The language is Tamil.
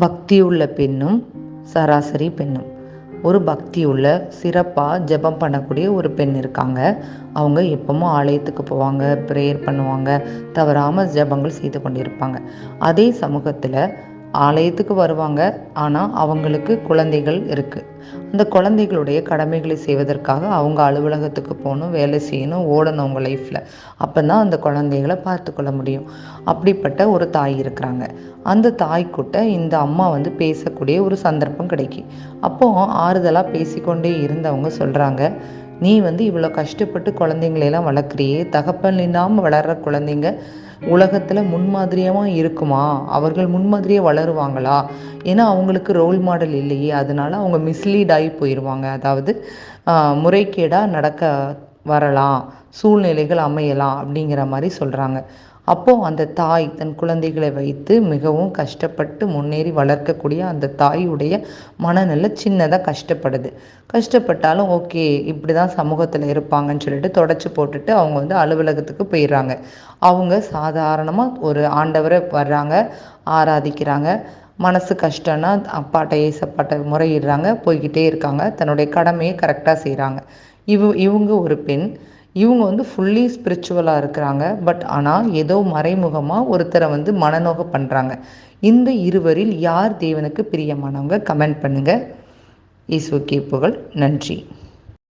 பக்தியுள்ள பெண்ணும் சராசரி பெண்ணும். ஒரு பக்தி உள்ள சிறப்பாக ஜெபம் பண்ணக்கூடிய ஒரு பெண் இருக்காங்க. அவங்க எப்பவும் ஆலயத்துக்கு போவாங்க ப்ரேயர் பண்ணுவாங்க தவறாமல் ஜெபங்கள் செய்து கொண்டிருப்பாங்க. அதே சமூகத்தில் ஆலயத்துக்கு வருவாங்க. ஆனால் அவங்களுக்கு குழந்தைகள் இருக்குது அந்த குழந்தைகளுடைய கடமைகளை செய்வதற்காக அவங்க அலுவலகத்துக்கு போகணும் வேலை செய்யணும் ஓடணும் அவங்க லைஃப்பில் அப்போ தான் அந்த குழந்தைகளை பார்த்துக்கொள்ள முடியும். அப்படிப்பட்ட ஒரு தாய் இருக்கிறாங்க. அந்த தாய்க்கிட்ட இந்த அம்மா வந்து பேசக்கூடிய ஒரு சந்தர்ப்பம் கிடைக்கும் அப்போது ஆறுதலாக பேசிக்கொண்டே இருந்தவங்க சொல்கிறாங்க நீ வந்து இவ்வளோ கஷ்டப்பட்டு குழந்தைங்களெல்லாம் வளர்க்குறியே? தகப்பன் இல்லாமல் வளர்கிற குழந்தைங்க உலகத்தில் முன்மாதிரியாக இருக்குமா? அவர்கள் முன்மாதிரியாக வளருவாங்களா? ஏன்னா அவங்களுக்கு ரோல் மாடல் இல்லையே. அதனால அவங்க மிஸ்லீட் ஆகி போயிடுவாங்க அதாவது முறைகேடாக நடக்க வரலாம். சூழ்நிலைகள் அமையலாம் அப்படிங்கிற மாதிரி சொல்கிறாங்க அப்போது அந்த தாய் தன் குழந்தைகளை வைத்து மிகவும் கஷ்டப்பட்டு முன்னேறி வளர்க்கக்கூடிய அந்த தாயுடைய மனநிலை சின்னதாக கஷ்டப்படுது. கஷ்டப்பட்டாலும் ஓகே இப்படி தான் சமூகத்தில் இருப்பாங்கன்னு சொல்லிட்டு தொடச்சி போட்டுட்டு அவங்க வந்து அலுவலகத்துக்கு போயிடுறாங்க அவங்க சாதாரணமாக ஒரு ஆண்டவரை வர்றாங்க ஆராதிக்கிறாங்க. மனசு கஷ்டம்னா அப்பாட்ட ஏசப்பாட்ட முறையிடுறாங்க போய்கிட்டே இருக்காங்க. தன்னுடைய கடமையை கரெக்டாக செய்கிறாங்க இவ இவங்க ஒரு பெண். இவங்க வந்து ஃபுல்லி ஸ்பிரிச்சுவலாக இருக்கிறாங்க. பட் ஆனால் ஏதோ மறைமுகமாக ஒருத்தரை வந்து மனநோக பண்ணுறாங்க இந்த இருவரில் யார் தேவனுக்கு பிரியமானவங்க? கமெண்ட் பண்ணுங்கள் ஈஸ்வ கேப்புகள் நன்றி.